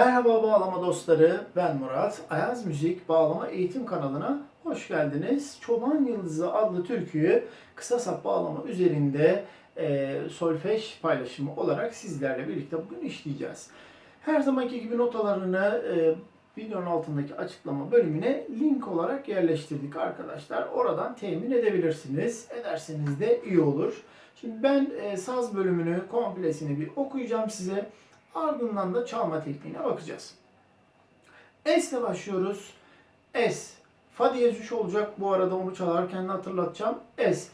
Merhaba bağlama dostları, ben Murat. Ayaz Müzik Bağlama Eğitim kanalına hoş geldiniz. Çoban Yıldızı adlı türküyü kısa sap bağlama üzerinde e, solfej paylaşımı olarak sizlerle birlikte bugün işleyeceğiz. Her zamanki gibi notalarını e, videonun altındaki açıklama bölümüne link olarak yerleştirdik arkadaşlar. Oradan temin edebilirsiniz. Ederseniz de iyi olur. Şimdi ben e, saz bölümünü komplesini bir okuyacağım size. Ardından da çalma tekniğine bakacağız. S ile başlıyoruz. S. Fa diyez 3 olacak. Bu arada onu çalarken de hatırlatacağım. S.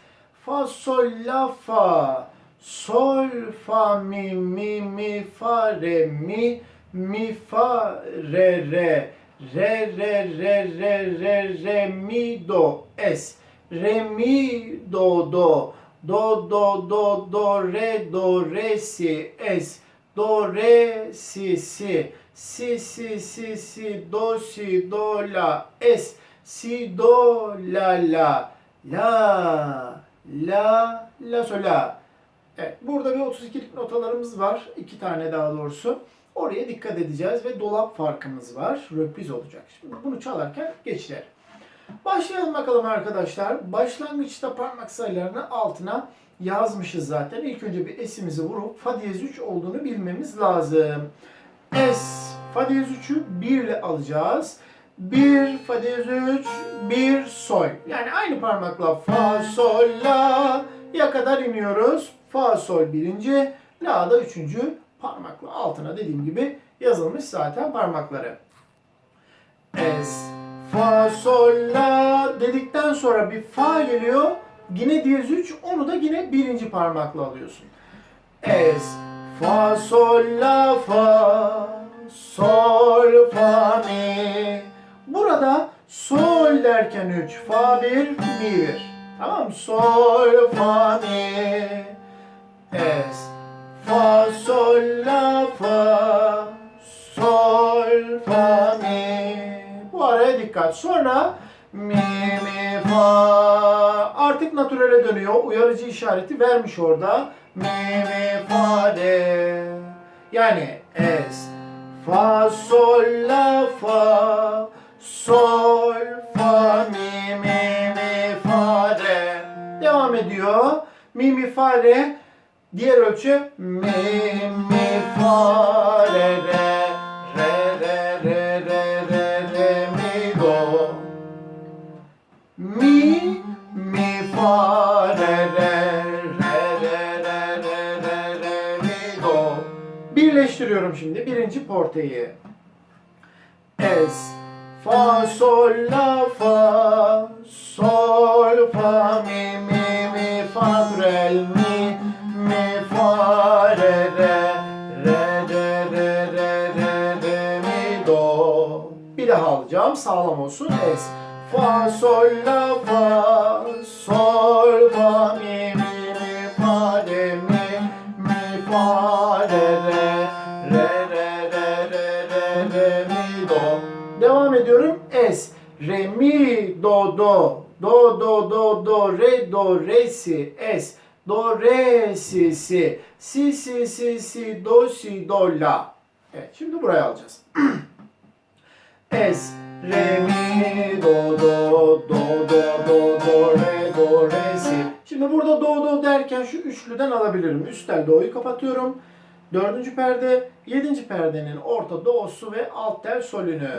Fa, sol, la, fa. Sol, fa, mi, mi, mi, fa, re, mi, mi, fa, re, re. Re, re, re, re, re, re, mi, do. S. Re, mi, do, do. Do, do, do, do, re, do, re, si. S. Do, re, si, si. Si, si, si, si, do, si, do, la. Es. Si, do, la, la. La, la, la, sol, la. Evet, burada bir 32'lik notalarımız var. iki tane daha doğrusu. Oraya dikkat edeceğiz ve dolap farkımız var. Röpriz olacak. Şimdi bunu çalarken geçirelim. Başlayalım bakalım arkadaşlar. Başlangıçta parmak sayılarını altına yazmışız zaten. İlk önce bir esimizi vurup fa diyez 3 olduğunu bilmemiz lazım. Es, fa diyez 3'ü 1 ile alacağız. 1, fa diyez 3, 1, sol. Yani aynı parmakla fa, sol, la ya kadar iniyoruz. Fa, sol birinci, la da üçüncü parmakla altına dediğim gibi yazılmış zaten parmakları. Es, fa, sol, la dedikten sonra bir fa geliyor. Yine diyez 3 onu da yine birinci parmakla alıyorsun. Es, fa, sol, la, fa, sol, fa, mi. Burada sol derken 3, fa 1, mi 1. Tamam? Sol, fa, mi. Es, fa, sol, la, fa, sol, fa, mi. Bu araya dikkat. Sonra mi, mi, fa. Artık naturale dönüyor. Uyarıcı işareti vermiş orada. Mi, mi, fa, re. Yani es, fa, sol, la, fa, sol, fa, mi, mi, mi, fa, re. Devam ediyor. Mi, mi, fa, re. Diğer ölçü mi, mi, fa, re. Re, Birleştiriyorum şimdi birinci porteyi. Es, fa, sol, la, fa, sol, fa, mi, mi, mi, fa, re, mi, mi, fa, re, re, re, re, re, re, re, re, mi, do. Bir daha alacağım sağlam olsun. Es, fa, sol, la, fa, sol, do, do. Do, do, do, do, re, do, re, si. Es, do, re, si, si. Si, si, si, si, do, si, do, la. Evet, şimdi buraya alacağız. Es, re, mi, do, do, do, do, do, do, re, do, re, si. Şimdi burada do, do derken şu üçlüden alabilirim. Üst tel do'yu kapatıyorum. Dördüncü perde, yedinci perdenin orta do'su ve alt tel solünü.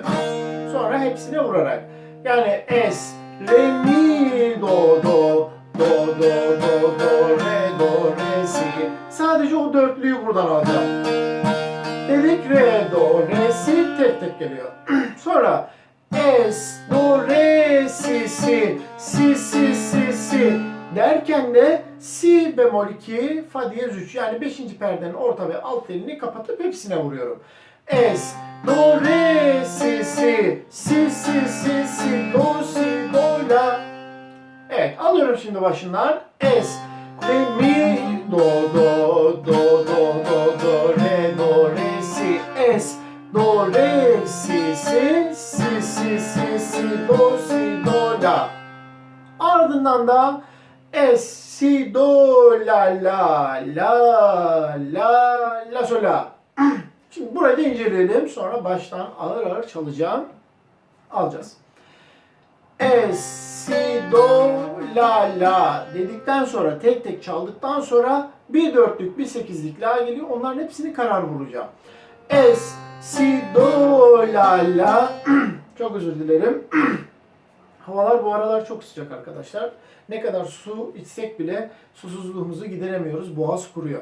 Sonra hepsine vurarak. Yani es, re, mi, do, do, do, do, do, do, re, do, re, si. Sadece o dörtlüyü buradan alacağım. Dedik re, do, re, si tek tek geliyor. Sonra es, do, re, si, si, si, si, si, si derken de si bemol 2, fa diyez 3 yani 5. perdenin orta ve alt telini kapatıp hepsine vuruyorum. Es, do, re, si, si, si, si, si, si, do, si, do, la. Evet alıyorum şimdi başından. Es, re, mi, do, do, do, do, do, do, re, do, re, si, es, do, re, si, si, si, si, si, si, do, si, do, la. Ardından da es, si, do, la, la, la, la, la, sol, la. Şimdi burayı da inceleyelim. Sonra baştan ağır ağır çalacağım. Alacağız. Es, si, do, la, la dedikten sonra tek tek çaldıktan sonra bir dörtlük bir sekizlik la geliyor. Onların hepsini karar vuracağım. Es, si, do, la, la. çok özür dilerim. Havalar bu aralar çok sıcak arkadaşlar. Ne kadar su içsek bile susuzluğumuzu gideremiyoruz. Boğaz kuruyor.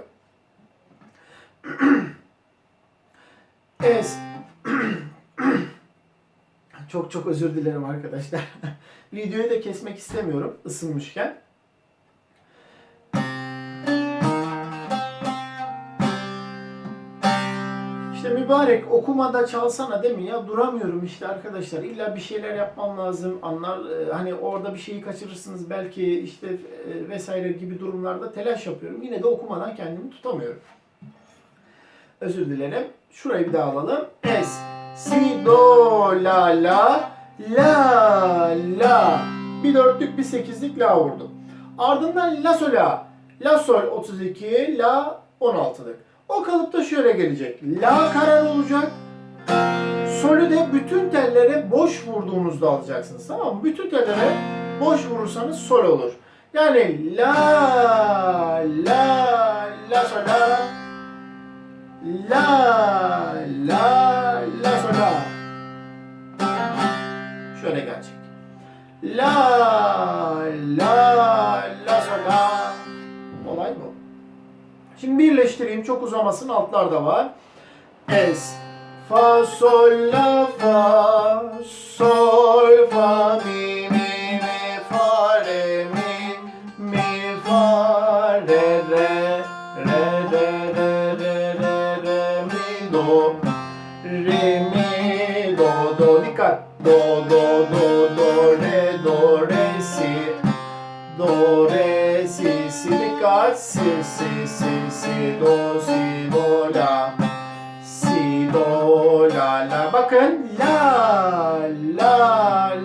Es. çok çok özür dilerim arkadaşlar. Videoyu da kesmek istemiyorum ısınmışken. İşte mübarek okumada çalsana değil mi? Ya duramıyorum işte arkadaşlar. İlla bir şeyler yapmam lazım. Anlar e, hani orada bir şeyi kaçırırsınız belki işte e, vesaire gibi durumlarda telaş yapıyorum. Yine de okumadan kendimi tutamıyorum. Özür dilerim. Şurayı bir daha alalım. Es, si, do, la, la, la, la. Bir dörtlük bir sekizlik la vurdum. Ardından la sol la. La sol 32, la 16'lık. O kalıpta şöyle gelecek. La karar olacak. Solü de bütün tellere boş vurduğunuzda alacaksınız. Tamam mı? Bütün tellere boş vurursanız sol olur. Yani la la la sol la La la la sol la. Şöyle gelecek. La la la sol la. Olay bu. Şimdi birleştireyim çok uzamasın altlarda var. Es fa sol la fa sol fa mi do do do do re do re si. Do re si si dikkat si si si si do si do la. Si do la la bakın la la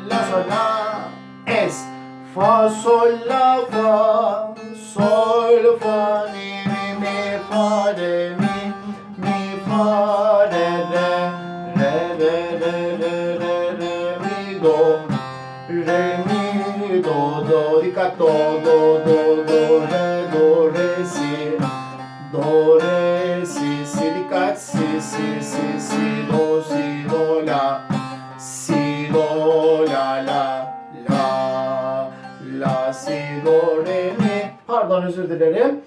la sol la es fa sol la fa si si si do si do la si do la la la la si do re mi pardon özür dilerim.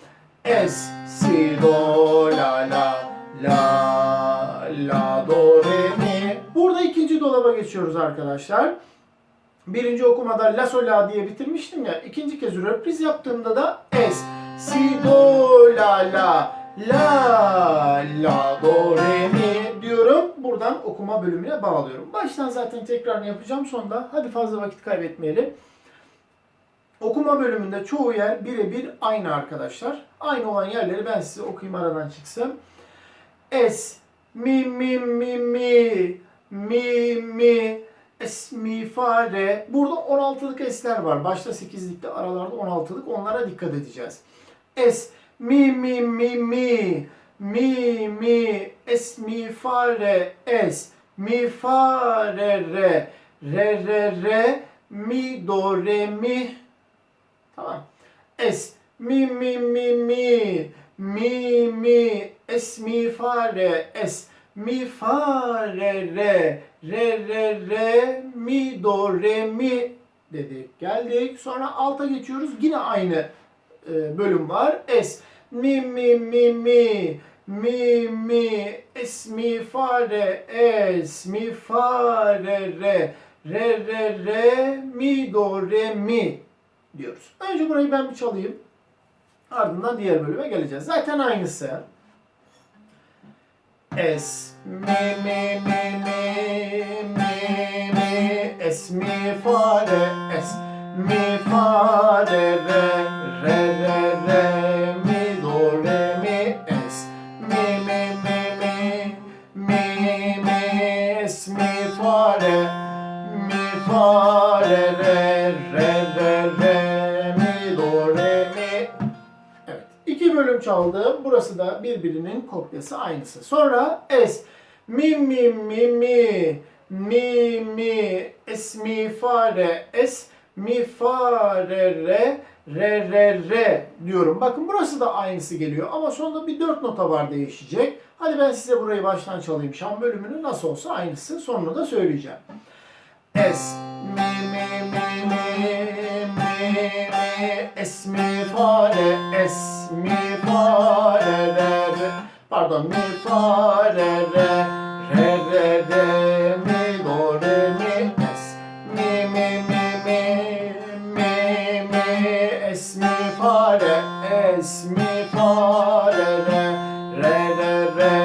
Es si do la la la la do re mi. Burada ikinci dolaba geçiyoruz arkadaşlar. Birinci okumada la sol la diye bitirmiştim ya. ikinci kez röpriz yaptığımda da es, si, do, la, la, la, la, do, re, Buradan okuma bölümüne bağlıyorum. Baştan zaten tekrarını yapacağım sonda. Hadi fazla vakit kaybetmeyelim. Okuma bölümünde çoğu yer birebir aynı arkadaşlar. Aynı olan yerleri ben size okuyayım aradan çıksın. Es, mi, mi, mi, mi, mi, mi, es, mi, fa, re. Burada 16'lık esler var. Başta 8'likte aralarda 16'lık. Onlara dikkat edeceğiz. Es, mi, mi, mi, mi, mi, mi, es, mi, fa, re, es, mi, fa, re, re, re, re, re, mi, do, re, mi. Tamam. Es, mi, mi, mi, mi, mi, mi, es, mi, fa, re, es, mi, fa, re, re, re, re, re, mi, do, re, mi dedik. Geldik. Sonra alta geçiyoruz. Yine aynı e, bölüm var. Es, mi, mi, mi, mi, mi, mi, es, mi, fa, re, es, mi, fa, re, re, re, re, mi, do, re, mi diyoruz. Önce burayı ben bir çalayım. Ardından diğer bölüme geleceğiz. Zaten aynısı. Es, mi, mi, mi, mi, mi, mi, es, mi, fa, re, es, mi, fa, re, re, re, 3 aldım. Burası da birbirinin kopyası aynısı. Sonra es. Mi mi mi mi. Mi mi es mi fare es mi fare re re re re diyorum. Bakın burası da aynısı geliyor ama sonunda bir dört nota var değişecek. Hadi ben size burayı baştan çalayım. Şan bölümünü nasıl olsa aynısı sonunu da söyleyeceğim. Es mi mi mi mi mi mi es mi fa re es mi fa re re. Pardon mi fa re re re re mi do re mi es. Mi mi mi mi mi mi es mi fa re es mi fa re. Re re re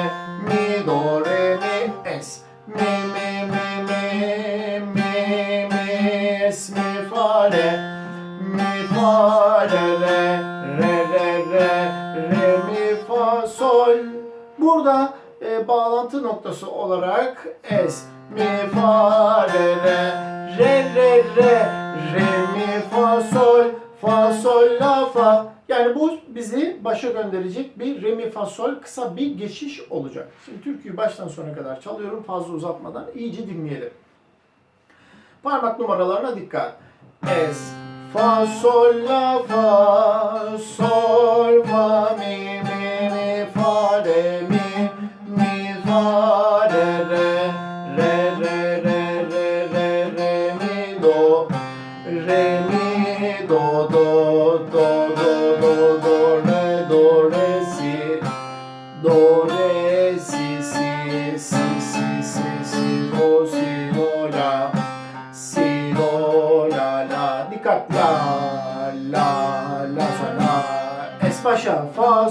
mi do re mi es. Mi mi mi mi mi mi es mi fa re re re re re re mi fa sol burada e, bağlantı noktası olarak es mi fa re re re re re re mi fa sol fa sol la fa yani bu bizi başa gönderecek bir re mi fa sol kısa bir geçiş olacak. Şimdi türküyü baştan sona kadar çalıyorum fazla uzatmadan iyice dinleyelim. Parmak numaralarına dikkat. Es, fa, sol, la, fa, sol, fa, mi, mi, mi, fa, re, mi, mi, fa,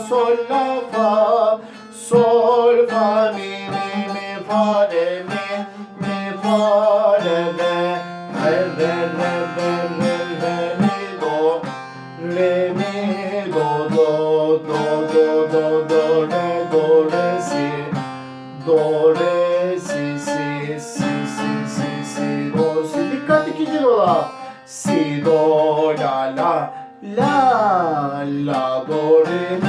sol, la, fa. Sol, fa, mi, mi, mi, fa, re, mi. Mi, fa, re, re. Re, re, re, re, re, re, mi, do. Re, mi, do, do, do, do, do, do, re, do, re, si. Do, re, si, si, si, si, si, si, do, si. Dikkat ikinci dola. Si, do, la, la. La, la, do, re,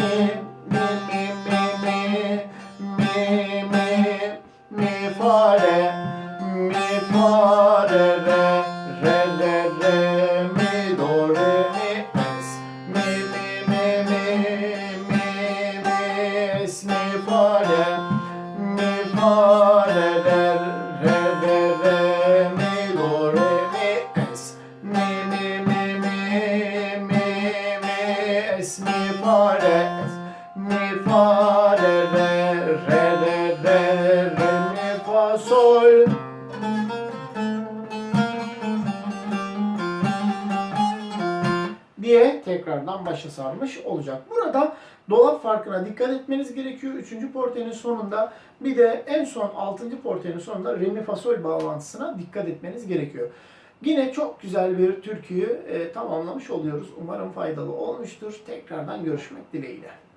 sol. diye tekrardan başa sarmış olacak. Burada dolap farkına dikkat etmeniz gerekiyor. Üçüncü portenin sonunda bir de en son altıncı portenin sonunda re mi fa bağlantısına dikkat etmeniz gerekiyor. Yine çok güzel bir türküyü e, tamamlamış oluyoruz. Umarım faydalı olmuştur. Tekrardan görüşmek dileğiyle.